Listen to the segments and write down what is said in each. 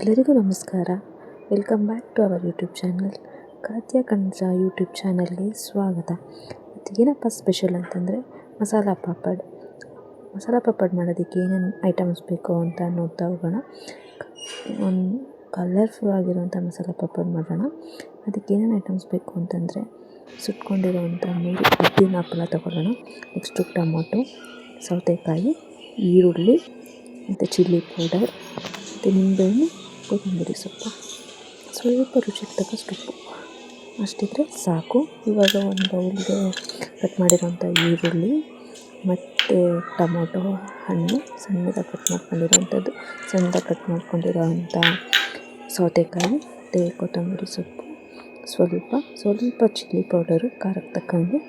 ಎಲ್ಲರಿಗೂ ನಮಸ್ಕಾರ. Welcome back to our YouTube channel Khadya Kanaja YouTube ಚಾನಲ್ಗೆ ಸ್ವಾಗತ. ಮತ್ತು ಏನಪ್ಪ ಸ್ಪೆಷಲ್ ಅಂತಂದರೆ ಮಸಾಲ ಪಾಪಡ್. ಮಸಾಲ ಪಾಪಡ್ ಮಾಡೋದಕ್ಕೆ ಏನೇನು ಐಟಮ್ಸ್ ಬೇಕು ಅಂತ ನೋಡ್ತಾ ಹೋಗೋಣ. ಒಂದು ಕಲರ್ಫುಲ್ ಆಗಿರುವಂಥ ಮಸಾಲ ಪಾಪಡ್ ಮಾಡೋಣ. ಅದಕ್ಕೆ ಏನೇನು ಐಟಮ್ಸ್ ಬೇಕು ಅಂತಂದರೆ ಸುಟ್ಕೊಂಡಿರುವಂಥ ಮೂರು ಉದ್ದಿನ ಹಪ್ಪಳ ತಗೊಳ್ಳೋಣ. ನೆಕ್ಸ್ಟು ಟೊಮೊಟೊ, ಸೌತೆಕಾಯಿ, ಈರುಳ್ಳಿ, ಮತ್ತು ಚಿಲ್ಲಿ ಪೌಡರ್ ಮತ್ತು ನಿಂಬೆಹಣ್ಣು ಕೊತ್ತಂಬರಿ ಸೊಪ್ಪು. ಸ್ವಲ್ಪ ರುಚಿಗೆ ತಕ್ಕಷ್ಟು ಉಪ್ಪು ಅಷ್ಟಿದ್ರೆ ಸಾಕು. ಇವಾಗ ಒಂದು ಬೌಲ್ಗೆ ಕಟ್ ಮಾಡಿರೋಂಥ ಈರುಳ್ಳಿ ಮತ್ತು ಟೊಮೊಟೊ ಹಣ್ಣು ಸಣ್ಣದಾಗಿ ಕಟ್ ಮಾಡ್ಕೊಂಡಿರೋಂಥದ್ದು. ಸಣ್ಣದಾಗಿ ಕಟ್ ಮಾಡ್ಕೊಂಡಿರೋಂಥ ಸೌತೆಕಾಯಿ, ಮತ್ತು ಕೊತ್ತಂಬರಿ ಸೊಪ್ಪು. ಸ್ವಲ್ಪ ಸ್ವಲ್ಪ ಚಿಲ್ಲಿ ಪೌಡರು, ಖಾರಕ್ಕೆ ತಕ್ಕಂಗೆ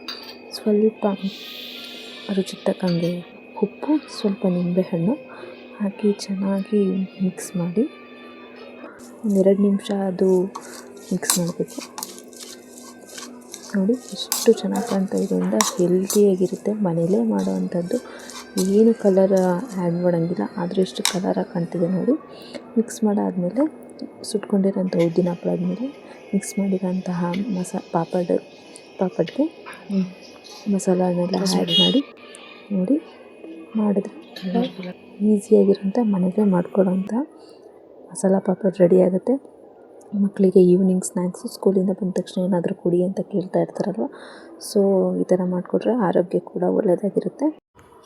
ಸ್ವಲ್ಪ ರುಚಿಗೆ ತಕ್ಕಂಗೆ ಉಪ್ಪು, ಸ್ವಲ್ಪ ನಿಂಬೆಹಣ್ಣು ಹಾಕಿ ಚೆನ್ನಾಗಿ ಮಿಕ್ಸ್ ಮಾಡಿ ಒಂದೆರಡು ನಿಮಿಷ ಅದು ಮಿಕ್ಸ್ ಮಾಡಬೇಕು. ನೋಡಿ ಎಷ್ಟು ಚೆನ್ನಾಗಿ ಕಾಣ್ತಾ ಇದೆ ಅಂದರೆ ಹೆಲ್ತಿಯಾಗಿರುತ್ತೆ ಮನೇಲೇ ಮಾಡೋವಂಥದ್ದು ಏನು ಕಲರ್ ಆ್ಯಡ್ ಮಾಡೋಂಗಿಲ್ಲ ಆದರೂ ಎಷ್ಟು ಕಲರಾಗಿ ಕಾಣ್ತಿದೆ ನೋಡಿ. ಮಿಕ್ಸ್ ಮಾಡಾದಮೇಲೆ ಸುಟ್ಕೊಂಡಿರೋಂಥ ಉದ್ದಿನ ಹಪ್ಪಳ ಆದಮೇಲೆ ಮಿಕ್ಸ್ ಮಾಡಿರೋಂತಹ ಮಸಾ ಪಾಪಡ್ ಪಾಪಡ್ಗೆ ಮಸಾಲನೆಲ್ಲ ಆ್ಯಡ್ ಮಾಡಿ ನೋಡಿ ಮಾಡಿದ್ರೆ ಈಸಿಯಾಗಿರೋಂಥ ಮನೆಗೆ ಮಾಡ್ಕೊಳ್ಳೋಂಥ ಮಸಾಲ ಪಾಪಡ್ ರೆಡಿ ಆಗುತ್ತೆ. ಮಕ್ಕಳಿಗೆ ಈವ್ನಿಂಗ್ ಸ್ನ್ಯಾಕ್ಸು ಸ್ಕೂಲಿಂದ ಬಂದ ತಕ್ಷಣ ಏನಾದರೂ ಕೊಡಿ ಅಂತ ಕೇಳ್ತಾ ಇರ್ತಾರಲ್ವ? ಸೊ ಈ ಥರ ಮಾಡಿಕೊಟ್ರೆ ಆರೋಗ್ಯ ಕೂಡ ಒಳ್ಳೆಯದಾಗಿರುತ್ತೆ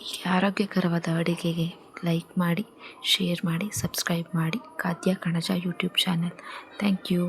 ಈ ಆರೋಗ್ಯಕರವಾದ ಅಡುಗೆಗೆ ಲೈಕ್ ಮಾಡಿ ಶೇರ್ ಮಾಡಿ ಸಬ್ಸ್ಕ್ರೈಬ್ ಮಾಡಿ. ಖಾದ್ಯ, Kanaja YouTube channel thank you